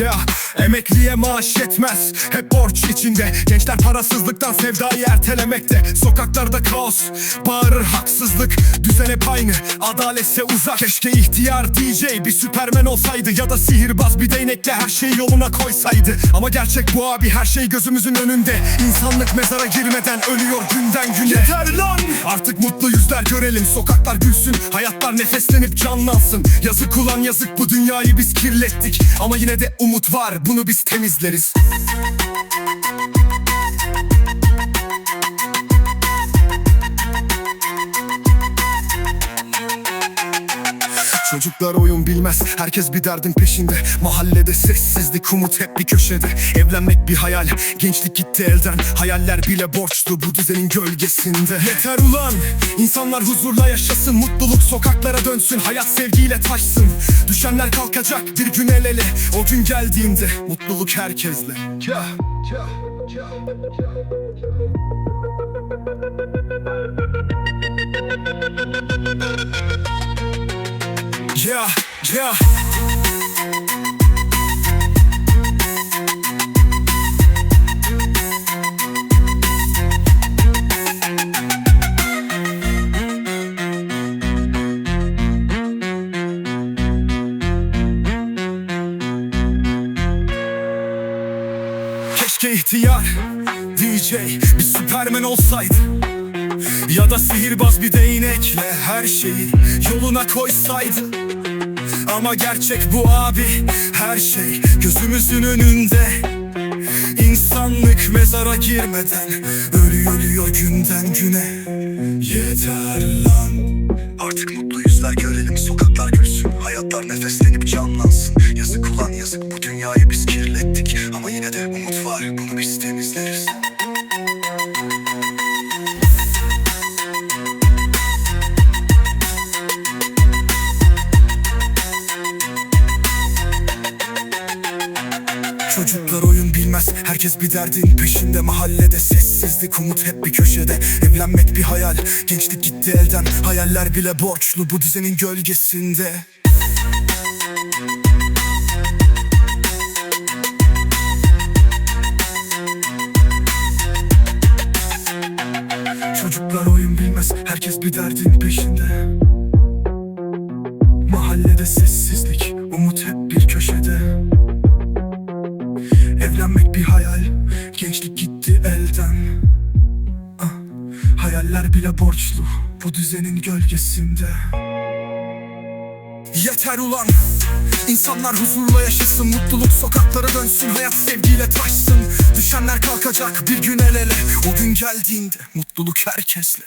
Ya emekliye maaş yetmez. Hep borç içinde. Gençler parasızlıktan sevdayı ertelemekte. Sokaklarda kaos Bağırır haksızlık. Düzen hep aynı Adaletse uzak. Keşke ihtiyar DJ bir süpermen olsaydı. Ya da sihirbaz bir değnekle her şeyi yoluna koysaydı. Ama gerçek bu abi her şey gözümüzün önünde. İnsanlık mezara girmeden ölüyor günden güne. Yeter lan! Artık mutlu yüzler görelim. Sokaklar gülsün Hayatlar nefeslenip canlansın. Yazık ulan yazık. Bu dünyayı biz kirlettik. Ama yine de umut var bunu biz temizleriz Çocuklar oyun bilmez Herkes bir derdin peşinde. Mahallede sessizlik umut hep bir köşede. Evlenmek bir hayal Gençlik gitti elden. Hayaller bile borçlu bu düzenin gölgesinde. Yeter ulan İnsanlar huzurla yaşasın Mutluluk sokaklara dönsün Hayat sevgiyle taşsın. Düşenler kalkacak bir gün el ele O gün geldiğinde mutluluk herkesle. Ya, ya, ya, ya. Yeah, yeah. Keşke ihtiyar DJ bir süpermen olsaydı Ya da sihirbaz bir değnekle her şeyi yoluna koysaydı Ama gerçek bu abi her şey gözümüzün önünde. İnsanlık mezara girmeden ölüyor ölüyor günden güne. Yeter lan. Artık mutlu yüzler görelim sokaklar gülsün Hayatlar nefeslenip canlansın. Yazık ulan yazık. Bu dünyayı biz kirlettik. Ama yine de Çocuklar oyun bilmez Herkes bir derdin peşinde. Mahallede sessizlik umut hep bir köşede. Evlenmek bir hayal Gençlik gitti elden. Hayaller bile borçlu bu düzenin gölgesinde. Çocuklar oyun bilmez Herkes bir derdin peşinde. Mahallede sessizlik Evlenmek bir hayal. Gençlik gitti elden. Ah, Hayaller bile borçlu. Bu düzenin gölgesinde. Yeter ulan. İnsanlar huzurla yaşasın Mutluluk sokaklara dönsün Hayat sevgiyle taşsın. Düşenler kalkacak bir gün el ele. O gün geldiğinde mutluluk herkesle